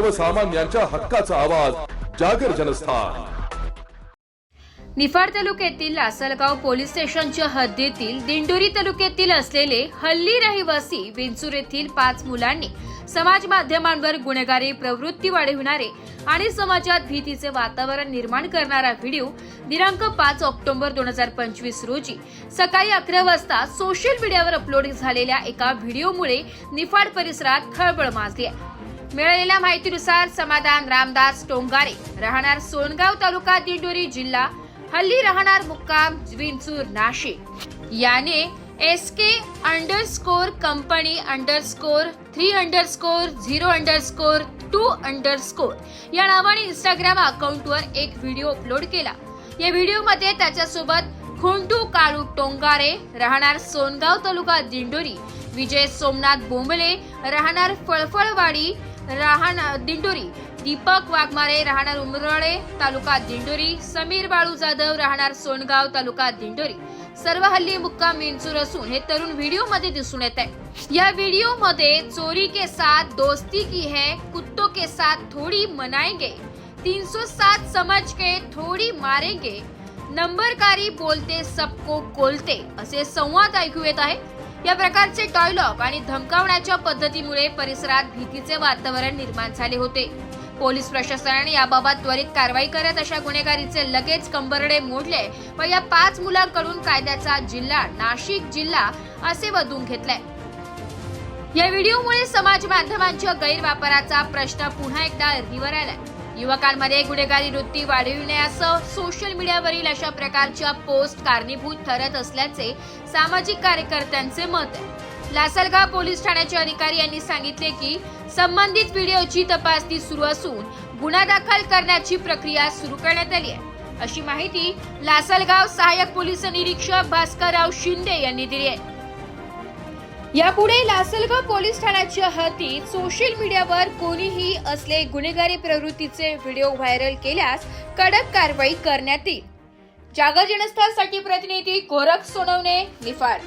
सर्वसामान्यांच्या हक्काचा आवाज जागर जनस्थान. निफाड तालुक्यातील लासलगाव पोलीस स्टेशनच्या हद्दीतील दिंडोरी तालुक्यातील असलेले हल्ली रहिवासी विंचूर येथील पाच मुलांनी समाज माध्यमांवर गुन्हेगारी प्रवृत्ती वाढविणारे आणि समाजात भीतीचे वातावरण निर्माण करणारा व्हिडिओ दिनांक पाच ऑक्टोबर दोन हजार पंचवीस रोजी सकाळी अकरा वाजता सोशल मीडियावर अपलोड झालेल्या एका व्हिडिओमुळे निफाड परिसरात खळबळ माजली आहे. मिळालेल्या माहितीनुसार समाधान रामदास टोंगारे राहणार सोनगाव तालुका दिंडोरी जिल्हा हल्ली राहणार मुक्काम विंचूर नाशिक. याने S K underscore company underscore three underscore zero underscore two underscore या नावाने इंस्टाग्राम अकाउंटवर एक व्हिडिओ अपलोड केला. या व्हिडिओमध्ये त्याच्यासोबत खुंटू काळू टोंगारे राहणार सोनगाव तालुका दिंडोरी विजय सोमनाथ बोंबले राहणार फळफळवाडी राहणार दिंडोरी. दीपक वाघमारे राहणार उमरळे तालुका दिंडोरी. समीर बाळू जाधव राहणार सोनगाव तालुका दिंडोरी. सर्व हल्ली मुक्का मेंचूर असून हे तरुण व्हिडिओमध्ये दिसून येत आहे. या व्हिडिओमध्ये चोरी के साथ दोस्ती की है कुत्तों के साथ थोड़ी मनाएंगे. 307 समझ के थोड़ी मारेंगे. नंबरकारी बोलते सबको कोलते. असे संवाद ऐकू येत आहे. या प्रकारचे डायलॉग आणि धमकावण्याच्या पद्धतीमुळे परिसरात भीतीचे वातावरण निर्माण झाले होते. पोलीस प्रशासनाने याबाबत त्वरित कारवाई करत अशा गुन्हेगारीचे लगेच कंबरडे मोडले व या पाच मुलांकडून कायद्याचा जिल्हा नाशिक जिल्हा असे वधून घेतले या व्हिडिओमुळे समाज माध्यमांच्या गैरवापराचा प्रश्न पुन्हा एकदा रिवर आलाय. युवकांमध्ये गुन्हेगारी वृत्ती वाढविण्यास सोशल मीडियावरील अशा प्रकारच्या पोस्ट कारणीभूत ठरत असल्याचे सामाजिक कार्यकर्त्यांचे मत आहे. लासलगाव पोलीस ठाण्याचे अधिकारी यांनी सांगितले की संबंधित व्हिडिओची तपासणी सुरू असून गुन्हा दाखल करण्याची प्रक्रिया सुरू करण्यात आली आहे. अशी माहिती लासलगाव सहाय्यक पोलीस निरीक्षक भास्करराव शिंदे यांनी दिली आहे. यापुढे लासलगाव पोलीस ठाण्याच्या हद्दीत सोशल मीडियावर कोणीही असले गुन्हेगारी प्रवृत्तीचे व्हिडिओ व्हायरल केल्यास कडक कारवाई करण्यात येईल. जागर जनस्थासाठी प्रतिनिधी गोरख सोनवणे निफाड.